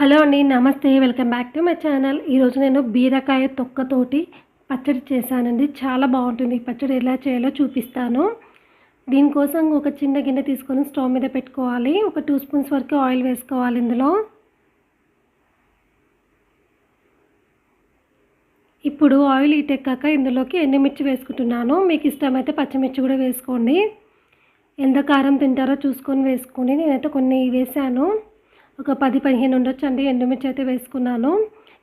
Hello అండి నమస్తే welcome back to my channel. ఈరోజు నేను బీరకాయ తొక్కతోటి పచ్చడి చేశానండి. చాలా బాగుంటుంది. పచ్చడి ఎలా చేయాలో చూపిస్తాను. దీనికోసం ఒక చిన్న గిన్నె తీసుకొని స్టవ్ మీద పెట్టుకోవాలి. ఒక టూ స్పూన్స్ వరకు ఆయిల్ వేసుకోవాలి ఇందులో. ఇప్పుడు ఆయిల్ ఇటెక్కాక ఇందులోకి ఎండుమిర్చి వేసుకుంటున్నాను. మీకు ఇష్టమైతే పచ్చిమిర్చి కూడా వేసుకోండి. ఎంత కారం తింటారో చూసుకొని వేసుకోండి. నేనైతే కొన్ని వేసాను ఒక పది పదిహేను ఉండొచ్చు అండి ఎండుమిర్చి అయితే వేసుకున్నాను.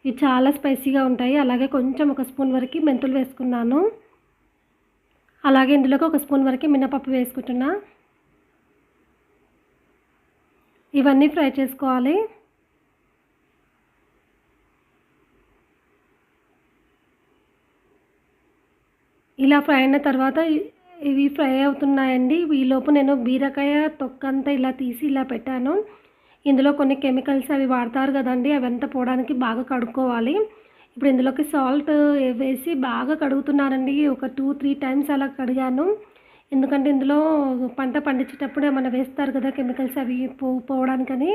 ఇవి చాలా స్పైసీగా ఉంటాయి. అలాగే కొంచెం ఒక స్పూన్ వరకు మెంతులు వేసుకున్నాను. అలాగే ఇందులోకి ఒక స్పూన్ వరకు మినపప్పు వేసుకుంటున్నా. ఇవన్నీ ఫ్రై చేసుకోవాలి. ఇలా ఫ్రై అయిన తర్వాత ఇవి ఫ్రై అవుతున్నాయండి. ఈలోపు నేను బీరకాయ తొక్కంతా ఇలా తీసి ఇలా పెట్టాను. ఇందులో కొన్ని కెమికల్స్ అవి వాడతారు కదండి అవంతా పోవడానికి బాగా కడుక్కోవాలి. ఇప్పుడు ఇందులోకి సాల్ట్ వేసి బాగా కడుగుతున్నానండి. ఒక టూ త్రీ టైమ్స్ అలా కడిగాను. ఎందుకంటే ఇందులో పంట పండించేటప్పుడు ఏమైనా వేస్తారు కదా కెమికల్స్ అవి పో పోవడానికని.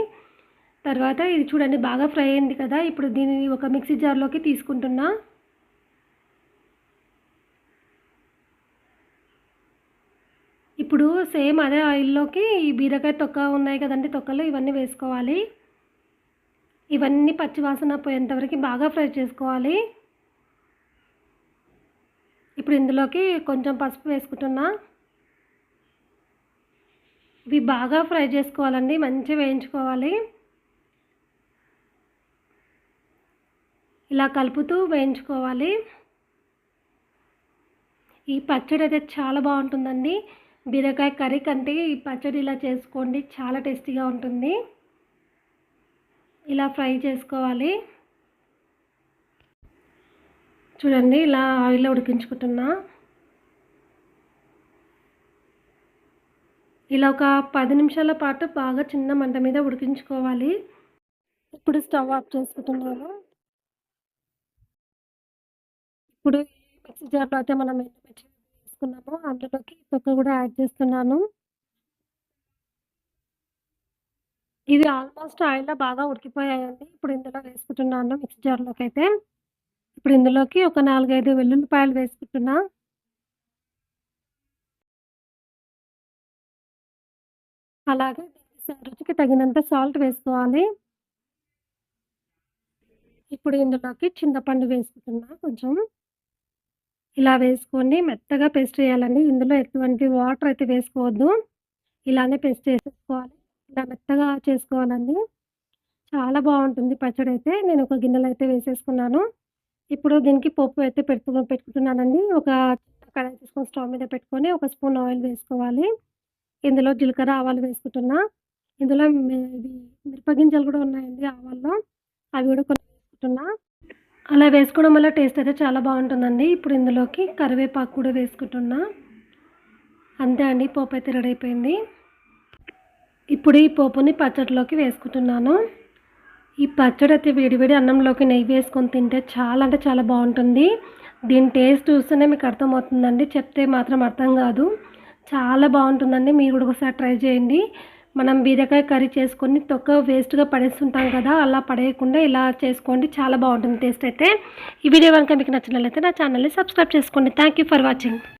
తర్వాత ఇది చూడండి బాగా ఫ్రై అయింది కదా. ఇప్పుడు దీన్ని ఒక మిక్సీ జార్లోకి తీసుకుంటున్నా. ఇప్పుడు సేమ్ అదే ఆయిల్లోకి ఈ బీరకాయ తొక్క ఉన్నాయి కదండి తొక్కలు ఇవన్నీ వేసుకోవాలి. ఇవన్నీ పచ్చివాసన పోయేంతవరకు బాగా ఫ్రై చేసుకోవాలి. ఇప్పుడు ఇందులోకి కొంచెం పసుపు వేసుకుంటున్నా. ఇవి బాగా ఫ్రై చేసుకోవాలండి మంచిగా వేయించుకోవాలి. ఇలా కలుపుతూ వేయించుకోవాలి. ఈ పచ్చడి అయితే చాలా బాగుంటుందండి. బీరకాయ కర్రీ కంటే ఈ పచ్చడి ఇలా చేసుకోండి. చాలా టేస్టీగా ఉంటుంది. ఇలా ఫ్రై చేసుకోవాలి. చూడండి ఇలా ఆయిల్లో ఉడికించుకుంటున్నా. ఇలా ఒక పది నిమిషాల పాటు బాగా చిన్న మంట మీద ఉడికించుకోవాలి. ఇప్పుడు స్టవ్ ఆఫ్ చేసుకుంటున్నాను. ఇప్పుడు మిక్సీ జార్లో అయితే మనం ఎండుమిర్చి వేసుకున్నాము అందులోకి తొక్క కూడా యాడ్ చేస్తున్నాను. ఇది ఆల్మోస్ట్ ఆయిల్లో బాగా ఉడికిపోయాయండి. ఇప్పుడు ఇందులో వేసుకుంటున్నాను మిక్స్ జార్లోకి అయితే. ఇప్పుడు ఇందులోకి ఒక నాలుగైదు వెల్లుల్లిపాయలు వేసుకుంటున్నా. అలాగే రుచికి తగినంత సాల్ట్ వేసుకోవాలి. ఇప్పుడు ఇందులోకి చింతపండు వేసుకుంటున్నా కొంచెం. ఇలా వేసుకొని మెత్తగా పేస్ట్ చేయాలండి. ఇందులో ఎటువంటి వాటర్ అయితే వేసుకోవద్దు. ఇలానే పేస్ట్ చేసేసుకోవాలి. ఇలా మెత్తగా చేసుకోవాలండి. చాలా బాగుంటుంది పచ్చడి అయితే. నేను ఒక గిన్నెలో అయితే వేసేసుకున్నాను. ఇప్పుడు దీనికి పప్పు అయితే పెడుతు పెట్టుకుంటున్నానండి ఒక కడాయి తీసుకొని స్టవ్ మీద పెట్టుకొని ఒక స్పూన్ ఆయిల్ వేసుకోవాలి. ఇందులో జీలకర్ర ఆవాలు వేసుకుంటున్నా. ఇందులో ఇవి మిరపగింజలు కూడా ఉన్నాయండి ఆవాల్లో. అవి కూడా అలా వేసుకోవడం వల్ల టేస్ట్ అయితే చాలా బాగుంటుందండి. ఇప్పుడు ఇందులోకి కరివేపాకు కూడా వేసుకుంటున్నా. అంతే అండి పోపు అయితే రెడీ అయిపోయింది. ఇప్పుడు ఈ పోపుని పచ్చడిలోకి వేసుకుంటున్నాను. ఈ పచ్చడి అయితే వేడివేడి అన్నంలోకి నెయ్యి వేసుకొని తింటే చాలా అంటే చాలా బాగుంటుంది. దీని టేస్ట్ చూస్తేనే మీకు అర్థమవుతుందండి. చెప్తే మాత్రం అర్థం కాదు. చాలా బాగుంటుందండి. మీరు కూడా ఒకసారి ట్రై చేయండి. మనం బీరకాయ కర్రీ చేసుకొని తొక్క వేస్ట్గా పడేస్తుంటాం కదా అలా పడేయకుండా ఇలా చేసుకోండి. చాలా బాగుంటుంది టేస్ట్ అయితే. ఈ వీడియో కనుక మీకు నచ్చినట్లయితే నా ఛానల్ని సబ్స్క్రైబ్ చేసుకోండి. Thank you for watching